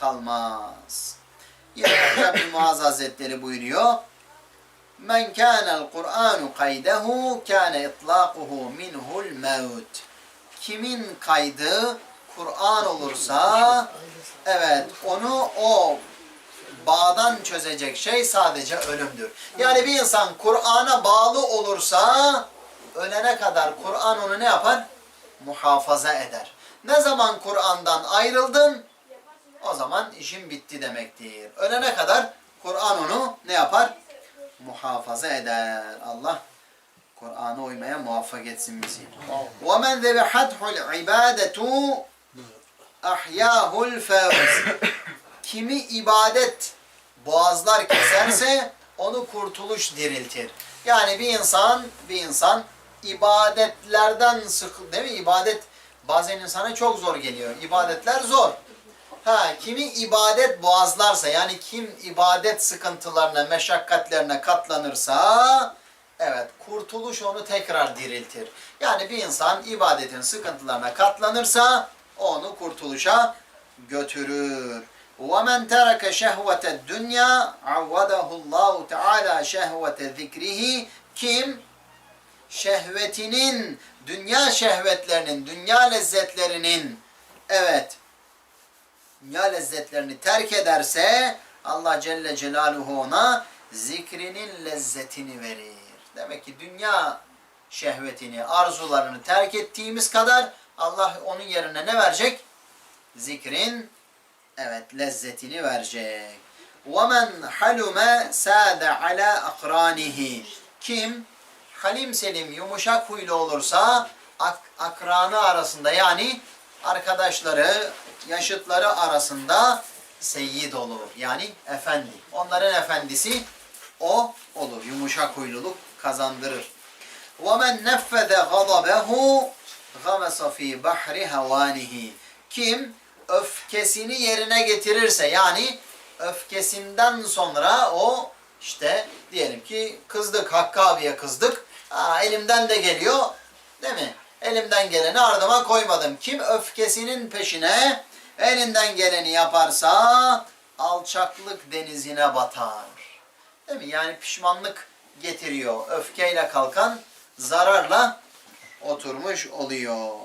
kalmaz. Yine Rabbim Muaz Hazretleri buyuruyor. Men kânel Kur'anu kaydehu kâne itlaquhu minhul mevt. Kimin kaydı Kur'an olursa evet onu o bağdan çözecek şey sadece ölümdür. Yani bir insan Kur'an'a bağlı olursa ölene kadar Kur'an onu ne yapar? Muhafaza eder. Ne zaman Kur'an'dan ayrıldın? O zaman işin bitti demektir. Ölene kadar Kur'an onu ne yapar? Muhafaza eder. Allah Kur'an'a uymaya muvaffak etsin bizi. وَمَنْ ذَبِحَتْهُ الْعِبَادَةُ اَحْيَاهُ الْفَوْزِ Kimi ibadet boğazlar keserse onu kurtuluş diriltir. Yani bir insan, bir insan ibadetlerden sık, değil mi? İbadet bazen insana çok zor geliyor. İbadetler zor. Ha, kimi ibadet boğazlarsa yani kim ibadet sıkıntılarına, meşakkatlerine katlanırsa evet kurtuluş onu tekrar diriltir. Yani bir insan ibadetin sıkıntılarına katlanırsa onu kurtuluşa götürür. وَمَنْ تَرَكَ شَهْوَةَ الدُّنْيَا عَوَّدَهُ اللّٰهُ تَعَالَى شَهْوَةَ ذِكْرِهِ Kim şehvetinin, dünya şehvetlerinin, dünya lezzetlerinin evet dünya lezzetlerini terk ederse Allah Celle Celaluhu ona zikrinin lezzetini verir. Demek ki dünya şehvetini, arzularını terk ettiğimiz kadar Allah onun yerine ne verecek? Zikrin evet lezzetini verecek. وَمَنْ حَلُمَ سَادَ عَلَى أَقْرَانِهِ Kim halim selim yumuşak huylu olursa ak akranı arasında yani arkadaşları, yaşıtları arasında seyyid olur. Yani efendi. Onların efendisi o olur. Yumuşak huyluluk kazandırır. وَمَنْ نَفَّذَ غَضَبَهُ غَمَسَ ف۪ي بَحْرِ هَوَانِهِ Kim öfkesini yerine getirirse yani öfkesinden sonra o işte diyelim ki kızdık Hakkı abiye kızdık. Aa, elimden de geliyor değil mi? Elimden geleni ardıma koymadım. Kim öfkesinin peşine elinden geleni yaparsa alçaklık denizine batar. Değil mi? Yani pişmanlık getiriyor. Öfkeyle kalkan zararla oturmuş oluyor.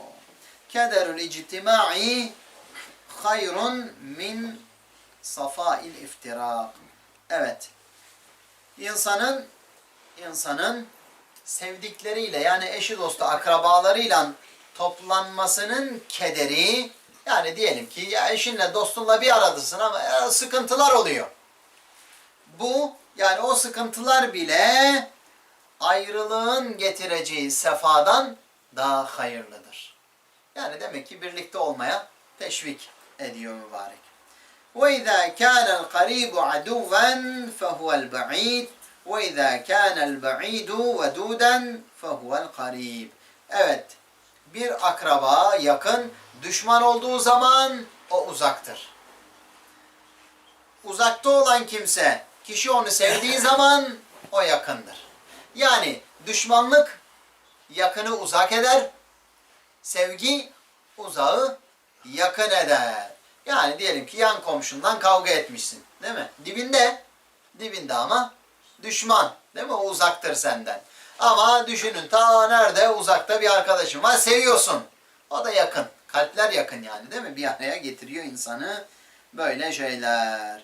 Kederül ictimai hayrun min safail iftirak. Evet. İnsanın insanın sevdikleriyle yani eşi dostu akrabalarıyla toplanmasının kederi yani diyelim ki ya eşinle dostunla bir aradısın ama ya sıkıntılar oluyor. Bu yani o sıkıntılar bile ayrılığın getireceği sefadan daha hayırlıdır. Yani demek ki birlikte olmaya teşvik ediyor mübarek. وَاِذَا كَانَ الْقَرِيبُ عَدُوًا فَهُوَ الْبَعِيدُ وَاِذَا كَانَ الْبَعِيدُ وَدُودًا فَهُوَ الْقَرِيبُ Evet, bir akraba yakın, düşman olduğu zaman o uzaktır. Uzakta olan kimse, kişi onu sevdiği zaman o yakındır. Yani düşmanlık yakını uzak eder, sevgi uzağı yakın eder. Yani diyelim ki yan komşundan kavga etmişsin. Değil mi? Dibinde. Dibinde ama düşman. Değil mi? Uzaktır senden. Ama düşünün ta nerede uzakta bir arkadaşın var. Seviyorsun. O da yakın. Kalpler yakın yani değil mi? Bir araya getiriyor insanı böyle şeyler.